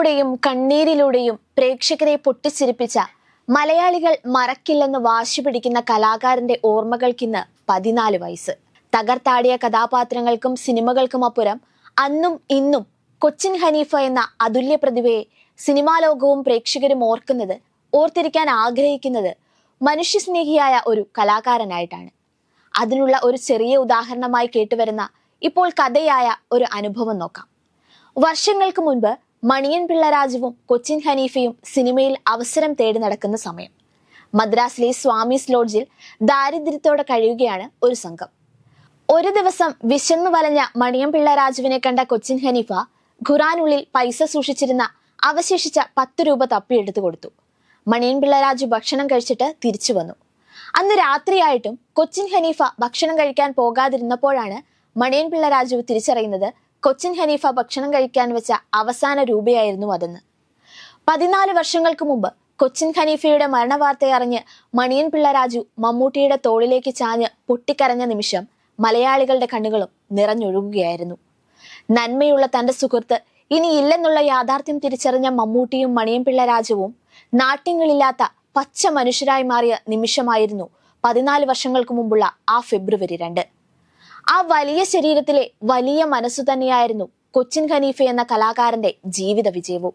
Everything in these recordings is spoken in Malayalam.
ചിരിയിലൂടെയും കണ്ണീരിലൂടെയും പ്രേക്ഷകരെ പൊട്ടിച്ചിരിപ്പിച്ച മലയാളികൾ മറക്കില്ലെന്ന് വാശി പിടിക്കുന്ന കലാകാരന്റെ ഓർമ്മകൾക്കിന്ന് പതിനാല് വയസ്സ്. തകർത്താടിയ കഥാപാത്രങ്ങൾക്കും സിനിമകൾക്കും അപ്പുറം അന്നും ഇന്നും കൊച്ചിൻ ഹനീഫ എന്ന അതുല്യ പ്രതിഭയെ സിനിമാ ലോകവും പ്രേക്ഷകരും ഓർക്കുന്നത് ഓർത്തിരിക്കാൻ ആഗ്രഹിക്കുന്നത് മനുഷ്യസ്നേഹിയായ ഒരു കലാകാരനായിട്ടാണ്. അതിനുള്ള ഒരു ചെറിയ ഉദാഹരണമായി കേട്ടുവരുന്ന ഇപ്പോൾ കഥയായ ഒരു അനുഭവം നോക്കാം. വർഷങ്ങൾക്ക് മുൻപ് മണിയൻ പിള്ള പിള്ളരാജുവും കൊച്ചിൻ ഹനീഫയും സിനിമയിൽ അവസരം തേടി നടക്കുന്ന സമയം. മദ്രാസിലെ സ്വാമീസ് ലോഡ്ജിൽ ദാരിദ്ര്യത്തോടെ കഴിയുകയാണ് ഒരു സംഘം. ഒരു ദിവസം വിശന്നു വലഞ്ഞ മണിയം പിള്ളരാജുവിനെ കണ്ട കൊച്ചിൻ ഹനീഫ ഖുറാനുള്ളിൽ പൈസ സൂക്ഷിച്ചിരുന്ന അവശേഷിച്ച പത്ത് രൂപ തപ്പി തപ്പിയെടുത്തു കൊടുത്തു. മണിയൻ പിള്ള രാജു ഭക്ഷണം കഴിച്ചിട്ട് തിരിച്ചു വന്നു. അന്ന് രാത്രിയായിട്ടും കൊച്ചിൻ ഹനീഫ ഭക്ഷണം കഴിക്കാൻ പോകാതിരുന്നപ്പോഴാണ് മണിയൻ പിള്ള പിള്ളരാജു തിരിച്ചറിയുന്നത് കൊച്ചിൻ ഹനീഫ ഭക്ഷണം കഴിക്കാൻ വെച്ച അവസാന രൂപയായിരുന്നു അതെന്ന്. പതിനാല് വർഷങ്ങൾക്ക് മുമ്പ് കൊച്ചിൻ ഖനീഫയുടെ മരണവാർത്ത അറിഞ്ഞ് മണിയൻ പിള്ളരാജു മമ്മൂട്ടിയുടെ തോളിലേക്ക് ചാഞ്ഞ് പൊട്ടിക്കരഞ്ഞ നിമിഷം മലയാളികളുടെ കണ്ണുകളും നിറഞ്ഞൊഴുകുകയായിരുന്നു. നന്മയുള്ള തന്റെ സുഹൃത്ത് ഇനി ഇല്ലെന്നുള്ള യാഥാർത്ഥ്യം തിരിച്ചറിഞ്ഞ മമ്മൂട്ടിയും മണിയൻ പിള്ള രാജുവും നാട്യങ്ങളില്ലാത്ത പച്ച മനുഷ്യരായി മാറിയ നിമിഷമായിരുന്നു പതിനാല് വർഷങ്ങൾക്ക് മുമ്പുള്ള ആ ഫെബ്രുവരി രണ്ട്. ആ വലിയ ശരീരത്തിലെ വലിയ മനസ്സു തന്നെയായിരുന്നു കൊച്ചിൻ ഖനീഫ എന്ന കലാകാരന്റെ ജീവിത വിജയവും.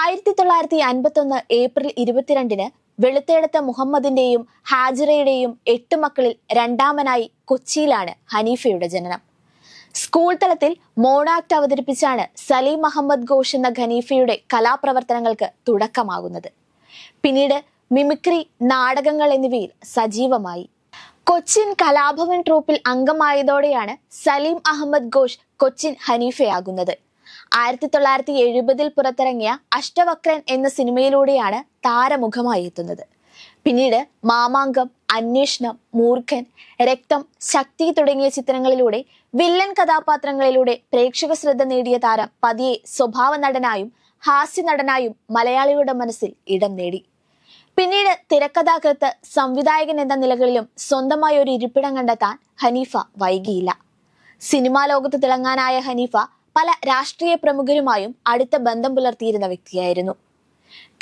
ആയിരത്തി തൊള്ളായിരത്തി അൻപത്തി ഒന്ന് ഏപ്രിൽ ഇരുപത്തിരണ്ടിന് വെളുത്തേടത്ത മുഹമ്മദിന്റെയും ഹാജിറയുടെയും എട്ട് മക്കളിൽ രണ്ടാമനായി കൊച്ചിയിലാണ് ഹനീഫയുടെ ജനനം. സ്കൂൾ തലത്തിൽ മോണാക്ട് അവതരിപ്പിച്ചാണ് സലീം അഹമ്മദ് ഘോഷ് എന്ന ഖനീഫയുടെ കലാപ്രവർത്തനങ്ങൾക്ക് തുടക്കമാകുന്നത്. പിന്നീട് മിമിക്രി നാടകങ്ങൾ എന്നിവയിൽ സജീവമായി. കൊച്ചിൻ കലാഭവൻ ട്രൂപ്പിൽ അംഗമായതോടെയാണ് സലീം അഹമ്മദ് ഘോഷ് കൊച്ചിൻ ഹനീഫയാകുന്നത്. ആയിരത്തി തൊള്ളായിരത്തി എഴുപതിൽ പുറത്തിറങ്ങിയ അഷ്ടവക്രൻ എന്ന സിനിമയിലൂടെയാണ് താരമുഖമായി എത്തുന്നത്. പിന്നീട് മാമാങ്കം അന്വേഷണം മൂർഖൻ രക്തം ശക്തി തുടങ്ങിയ ചിത്രങ്ങളിലൂടെ വില്ലൻ കഥാപാത്രങ്ങളിലൂടെ പ്രേക്ഷക ശ്രദ്ധ നേടിയ താരം പതിയെ സ്വഭാവ നടനായും ഹാസ്യ നടനായും മലയാളികളുടെ മനസ്സിൽ ഇടം നേടി. പിന്നീട് തിരക്കഥാകൃത്ത് സംവിധായകൻ എന്ന നിലകളിലും സ്വന്തമായ ഒരു ഇരിപ്പിടം കണ്ടെത്താൻ ഹനീഫ വൈകിയില്ല. സിനിമാ ലോകത്ത് തിളങ്ങാനായ ഹനീഫ പല രാഷ്ട്രീയ പ്രമുഖരുമായും അടുത്ത ബന്ധം പുലർത്തിയിരുന്ന വ്യക്തിയായിരുന്നു.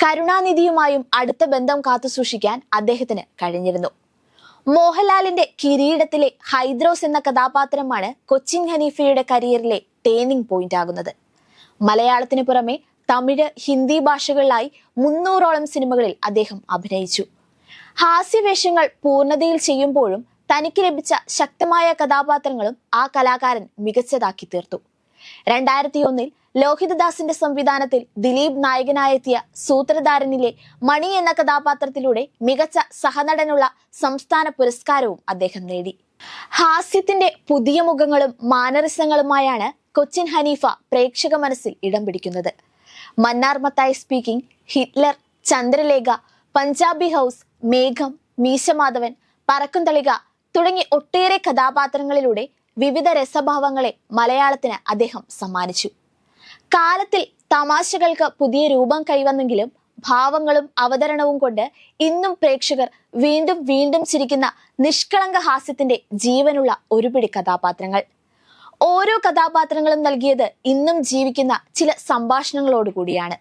കരുണാനിധിയുമായും അടുത്ത ബന്ധം കാത്തുസൂക്ഷിക്കാൻ അദ്ദേഹത്തിന് കഴിഞ്ഞിരുന്നു. മോഹൻലാലിന്റെ കിരീടത്തിലെ ഹൈദ്രോസ് എന്ന കഥാപാത്രമാണ് കൊച്ചിൻ ഹനീഫയുടെ കരിയറിലെ ടേണിംഗ് പോയിന്റ് ആകുന്നത് മലയാളത്തിന് പുറമെ തമിഴ് ഹിന്ദി ഭാഷകളിലായി മുന്നൂറോളം സിനിമകളിൽ അദ്ദേഹം അഭിനയിച്ചു. ഹാസ്യവേഷങ്ങൾ പൂർണതയിൽ ചെയ്യുമ്പോഴും തനിക്ക് ലഭിച്ച ശക്തമായ കഥാപാത്രങ്ങളും ആ കലാകാരൻ മികച്ചതാക്കി തീർത്തു. രണ്ടായിരത്തി ഒന്നിൽ ലോഹിതദാസിന്റെ സംവിധാനത്തിൽ ദിലീപ് നായകനായെത്തിയ സൂത്രധാരനിലെ മണി എന്ന കഥാപാത്രത്തിലൂടെ മികച്ച സഹനടനുള്ള സംസ്ഥാന പുരസ്കാരവും അദ്ദേഹം നേടി. ഹാസ്യത്തിന്റെ പുതിയ മുഖങ്ങളും മാനറിസങ്ങളുമായാണ് കൊച്ചിൻ ഹനീഫ പ്രേക്ഷക മനസ്സിൽ ഇടം പിടിക്കുന്നത്. Mannar Mathai speaking Hitler Chandralekha Punjabi house മേഘം മീശമാധവൻ പറക്കുംതളിക തുടങ്ങി ഒട്ടേറെ കഥാപാത്രങ്ങളിലൂടെ വിവിധ രസഭാവങ്ങളെ മലയാളത്തിന് അദ്ദേഹം സമ്മാനിച്ചു. കാലത്തിൽ തമാശകൾക്ക് പുതിയ രൂപം കൈവന്നെങ്കിലും ഭാവങ്ങളും അവതരണവും കൊണ്ട് ഇന്നും പ്രേക്ഷകർ വീണ്ടും വീണ്ടും ചിരിക്കുന്ന നിഷ്കളങ്ക ഹാസ്യത്തിന്റെ ജീവനുള്ള ഒരുപിടി കഥാപാത്രങ്ങൾ. ഓരോ കഥാപാത്രങ്ങളും നൽകിയത് ഇന്നും ജീവിക്കുന്ന ചില സംഭാഷണങ്ങളോട് കൂടിയാണ്.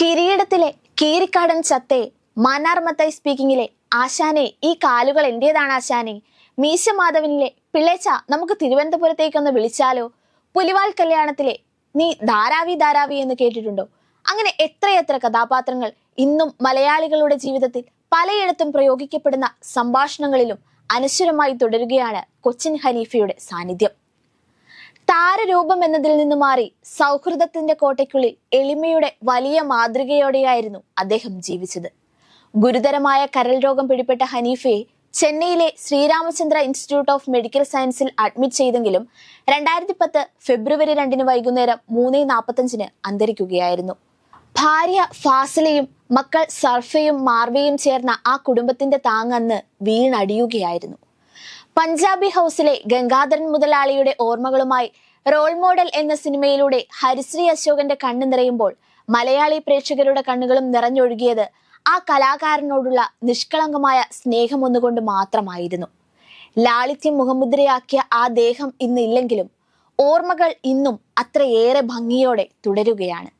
കിരീടത്തിലെ കീരിക്കാടൻ ചത്തേ മാനാർമത്തായി സ്പീക്കിങ്ങിലെ ആശാനെ ഈ കാലുകൾ എന്റേതാണ് ആശാനെ? മീശ മാധവനിലെ പിള്ളേച്ച നമുക്ക് തിരുവനന്തപുരത്തേക്കൊന്ന് വിളിച്ചാലോ? പുലിവാൽ കല്യാണത്തിലെ നീ ധാരാവി ധാരാവി എന്ന് കേട്ടിട്ടുണ്ടോ? അങ്ങനെ എത്രയെത്ര കഥാപാത്രങ്ങൾ ഇന്നും മലയാളികളുടെ ജീവിതത്തിൽ പലയിടത്തും പ്രയോഗിക്കപ്പെടുന്ന സംഭാഷണങ്ങളിലും അനശ്വരമായി തുടരുകയാണ് കൊച്ചിൻ ഹനീഫയുടെ സാന്നിധ്യം. താരരൂപം എന്നതിൽ നിന്ന് മാറി സൗഹൃദത്തിന്റെ കോട്ടയ്ക്കുള്ളിൽ എളിമയുടെ വലിയ മാതൃകയോടെയായിരുന്നു അദ്ദേഹം ജീവിച്ചത്. ഗുരുതരമായ കരൽ രോഗം പിടിപെട്ട ഹനീഫയെ ചെന്നൈയിലെ ശ്രീരാമചന്ദ്ര ഇൻസ്റ്റിറ്റ്യൂട്ട് ഓഫ് മെഡിക്കൽ സയൻസിൽ അഡ്മിറ്റ് ചെയ്തെങ്കിലും രണ്ടായിരത്തി പത്ത് ഫെബ്രുവരി രണ്ടിന് വൈകുന്നേരം മൂന്ന് നാൽപ്പത്തഞ്ചിന് അന്തരിക്കുകയായിരുന്നു. ഭാര്യ ഫാസിലയും മക്കൾ സർഫയും മാർവയും ചേർന്ന ആ കുടുംബത്തിന്റെ താങ്ങന്ന് വീണടിയുകയായിരുന്നു. പഞ്ചാബി ഹൗസിലെ ഗംഗാധരൻ മുതലാളിയുടെ ഓർമ്മകളുമായി റോൾ മോഡൽ എന്ന സിനിമയിലൂടെ ഹരിശ്രീ അശോകന്റെ കണ്ണു നിറയുമ്പോൾ മലയാളി പ്രേക്ഷകരുടെ കണ്ണുകളും നിറഞ്ഞൊഴുകിയത് ആ കലാകാരനോടുള്ള നിഷ്കളങ്കമായ സ്നേഹം ഒന്നുകൊണ്ട് മാത്രമായിരുന്നു. ലാളിത്യം മുഖമുദ്രയാക്കിയ ആ ദേഹം ഇന്നില്ലെങ്കിലും ഓർമ്മകൾ ഇന്നും അത്രയേറെ ഭംഗിയോടെ തുടരുകയാണ്.